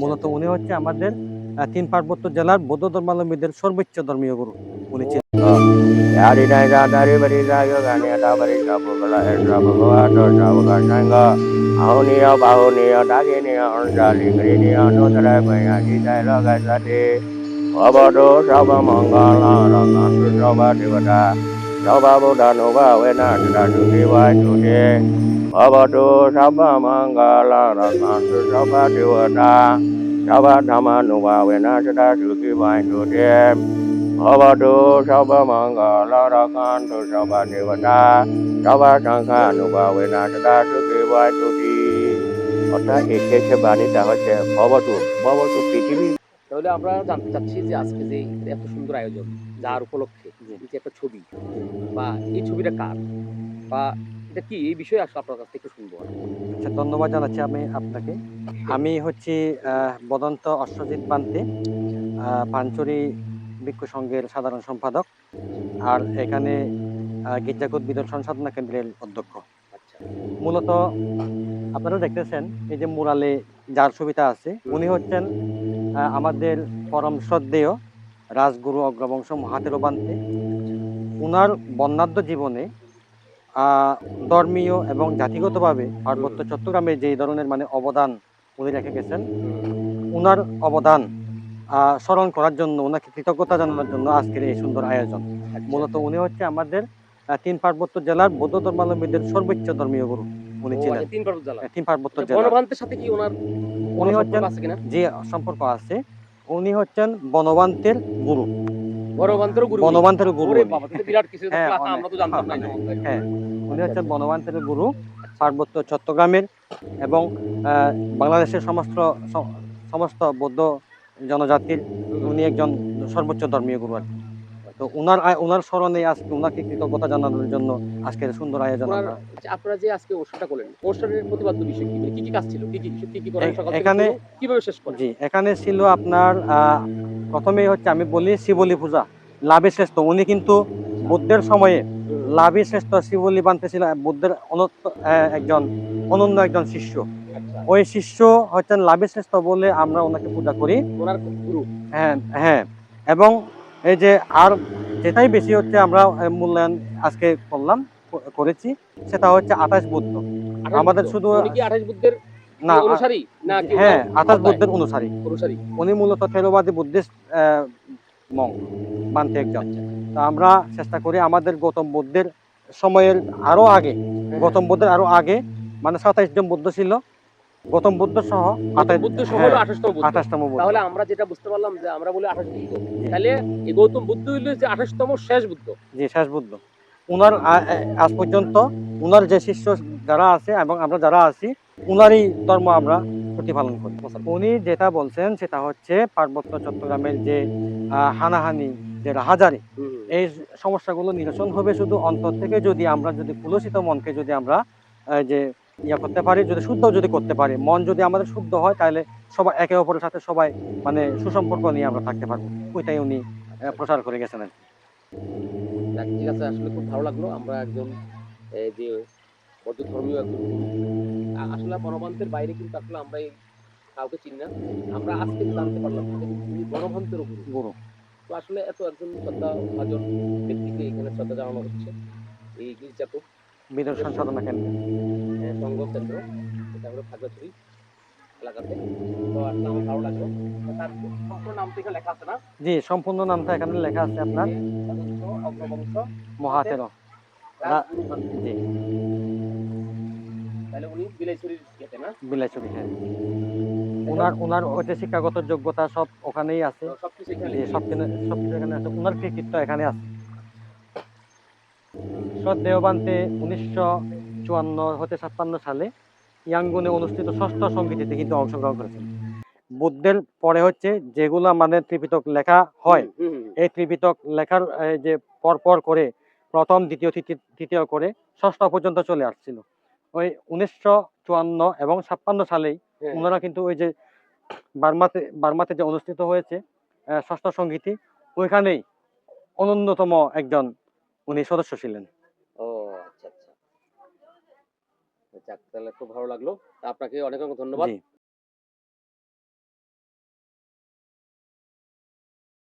মূলত উনি হচ্ছে আমাদের তিন পার্বত্য জেলার বৌদ্ধ ধর্মাবলম্বীদের সর্বোচ্চ ধর্মীয় গুরু। উনি ছিলেন। da yoga ni da bari da bukala esra bhagava to da bukala sanga ahuni ya bahuni ya dagi ni ya anja lingri ni ya no tara paya di dai la ga sa de Abado sabha mangala rangantu sabha devata sabha buddha no va vena tara tuti va tuti Abado sabha mangala rangantu sabha devata sabha dhamma no va vena tara tuti va tuti ဘောဘတုသောဘမင်္ဂလာရကံတုသောဘဒေဝတာသောဘသံဃာနုဘဝေနတတာသုကေဝတုတိঅর্থাৎ একে একে বাণীটা হচ্ছে ভবতু ভবতু পৃথিবী তাহলে আমরা জানতে চাচ্ছি যে আজকে যে এত সুন্দর আয়োজন যার উপলক্ষে যে একটা ছবি বা এই ছবিটা কার? বা এটা কি? এই বিষয়ে আসলে আপনার কাছ থেকে শুনব আচ্ছা ধন্যবাদ জানাচ্ছি আমি আপনাকে। আমি হচ্ছি বদন্ত অশ্বজিৎ পান্তে পাঞ্চরি ভিক্ষু সংঘের সাধারণ সম্পাদক আর এখানে গির্জাকুদ বিদর্শন সাধনা কেন্দ্রের অধ্যক্ষ। আচ্ছা। মূলত আপনারা দেখতেছেন এই যে মুরালে যার ছবিটা আছে উনি হচ্ছেন আমাদের পরম শ্রদ্ধেয় রাজগুরু অগ্রবংশ মহাতেরো বান্তে উনার বর্ণাঢ্য জীবনে ধর্মীয় এবং জাতিগতভাবে পার্বত্য চট্টগ্রামে যে ধরনের মানে অবদান উনি রেখে গেছেন উনার অবদান স্মরণ করার জন্য ওনাকে কৃতজ্ঞতা জানানোর জন্য আজকের এই সুন্দর আয়োজন। মূলত উনি হচ্ছে আমাদের তিন পার্বত্য জেলার বৌদ্ধ ধর্মাবলম্বীদের সর্বোচ্চ ধর্মীয় গুরু। উনি ছিলেন। তিন পার্বত্য জেলা তিন পার্বত্য জেলা বনভান্তের সাথে কি ওনার উনি হচ্ছেন সম্পর্ক আছে কিনা? যে সম্পর্ক আছে উনি হচ্ছেন বনবান্তের গুরু। বনভান্তের গুরু বনবান্তের গুরু ওরে উনি। বাবা তাহলে বিরাট কিছু হ্যাঁ, আমরা তো জানতাম না হ্যাঁ উনি হচ্ছেন বনবান্তের গুরু পার্বত্য চট্টগ্রামের এবং বাংলাদেশের সমস্ত সমস্ত বৌদ্ধ জনজাতির। উনি একজন সর্বোচ্চ ধর্মীয় গুরু আর কি। তো উনার আয়- উনার স্মরণে আজকে উনাকে কৃতজ্ঞতা জানানোর জন্য আজকের সুন্দর আয়োজন ওনার আপনারা যে আজকে অনুষ্ঠানটা করলেন অনুষ্ঠানের প্রতিবাদ্য বিষয় কি? মানে কি কি কাজ ছিল? কি কি কি কি এখানে- কীভাবে শেষ করেন জি এখানে ছিল আপনার প্রথমেই হচ্ছে আমি বলি শিবলি পূজা লাভে শ্রেষ্ঠ। উনি কিন্তু বুদ্ধের সময়ে লাভে শ্রেষ্ঠ শিবলি বানতে ছিল বুদ্ধের অনত আহ, একজন অনন্য একজন শিষ্য। আচ্ছা। ওই শিষ্য হচ্ছেন লাভে শ্রেষ্ঠ বলে আমরা ওনাকে পূজা করি। হ্যাঁ হ্যাঁ। এবং এই যে আর যেটাই বেশি হচ্ছে আমরা মূল্যায়ন আজকে করলাম করেছি সেটা হচ্ছে আঠাশ বুদ্ধ। আমাদের শুধু- আঠাশ বুদ্ধের না হ্যাঁ আঠাশ বুদ্ধের অনুসারী। অনুসারী। উনি মূলত থেরোবাদী বুদ্ধিস্ট মং মানতে একজন তো আমরা চেষ্টা করি আমাদের গৌতম বুদ্ধের সময়ের আরও আগে গৌতম বুদ্ধের আরও আগে মানে সাতাইশ জন বুদ্ধ ছিল গৌতম বুদ্ধ সহ বুদ্ধ সহ হলো আঠাশতম আঠাশতম তাহলে আমরা যেটা বুঝতে পারলাম যে আমরা বলি আঠাশ বুদ্ধ। তাহলে এই গৌতম বুদ্ধ হইল যে আঠাশতম শেষ বুদ্ধ। যে শেষ বুদ্ধ। উনার আজ পর্যন্ত উনার যে শিষ্য যারা আছে এবং আমরা যারা আছি উনারই ধর্ম আমরা প্রতিপালন করি। উনি যেটা বলছেন সেটা হচ্ছে পার্বত্য চট্টগ্রামের যে আহ, হানাহানি যে রাহাজারি এই সমস্যাগুলো নিরসন হবে শুধু অন্তর থেকে যদি আমরা যদি কুলসিত মনকে যদি আমরা যে ইয়া করতে পারি যদি শুদ্ধ যদি করতে পারি। মন যদি আমাদের শুদ্ধ হয় তাহলে সবাই একে অপরের সাথে সবাই মানে সুসম্পর্ক নিয়ে আমরা থাকতে পারব। ওইটাই উনি প্রচার করে গেছেন আর কি। ঠিক আছে আসলে খুব ভালো লাগল। আমরা একজন যে বৌদ্ধ ধর্মীয় একজন আসলে বনভান্তের বাইরে কিন্তু আসলে আমরা এই কাউকে চিনি না। আমরা আজকে জানতে পারলাম বনভান্তের গুরু। তো আসলে এত একজন শ্রদ্ধা ভাজন ব্যক্তিকে এখানে শ্রদ্ধা জানানো হচ্ছে এই গির্জাপুর বিদর্শন সাধনা কেন্দ্র কেন্দ্র এটা হলো এলাকাতে। তো ভালো লাগল। তার সম্পূর্ণ লেখা আছে না? জি সম্পূর্ণ নামটা এখানে লেখা আছে আপনার। অগ্রবংশ মহাতের। জি। তাহলে উনি বিলাইছড়ির ইয়েতে না? বিলাইছড়ি হ্যাঁ। ওনার ওনার ওই শিক্ষাগত যোগ্যতা সব ওখানেই আছে। সবকিছু এখানে সব কিছু এখানে আছে। ওনার কৃতিত্ব এখানে আছে। ঈশ্বর দেওবান্তে উনিশশো চুয়ান্ন হতে ছাপ্পান্ন সালে ইয়াঙ্গুনে অনুষ্ঠিত ষষ্ঠ সঙ্গীতিতে কিন্তু অংশগ্রহণ করেছেন বুদ্ধের পরে হচ্ছে যেগুলো মানে ত্রিপিতক লেখা হয়। এই ত্রিপিতক লেখার এই যে পরপর করে প্রথম দ্বিতীয় তৃতীয় করে ষষ্ঠ পর্যন্ত চলে আসছিল ওই উনিশশো চুয়ান্ন এবং ছাপ্পান্ন সালেই হ্যাঁ। ওনারা কিন্তু ওই যে বার্মাতে বার্মাতে যে অনুষ্ঠিত হয়েছে ষষ্ঠ সঙ্গীতি ওইখানেই অনন্যতম একজন উনি সদস্য ছিলেন ও আচ্ছা আচ্ছা যাক তাহলে খুব ভালো লাগল। আপনাকে অনেক অনেক ধন্যবাদ।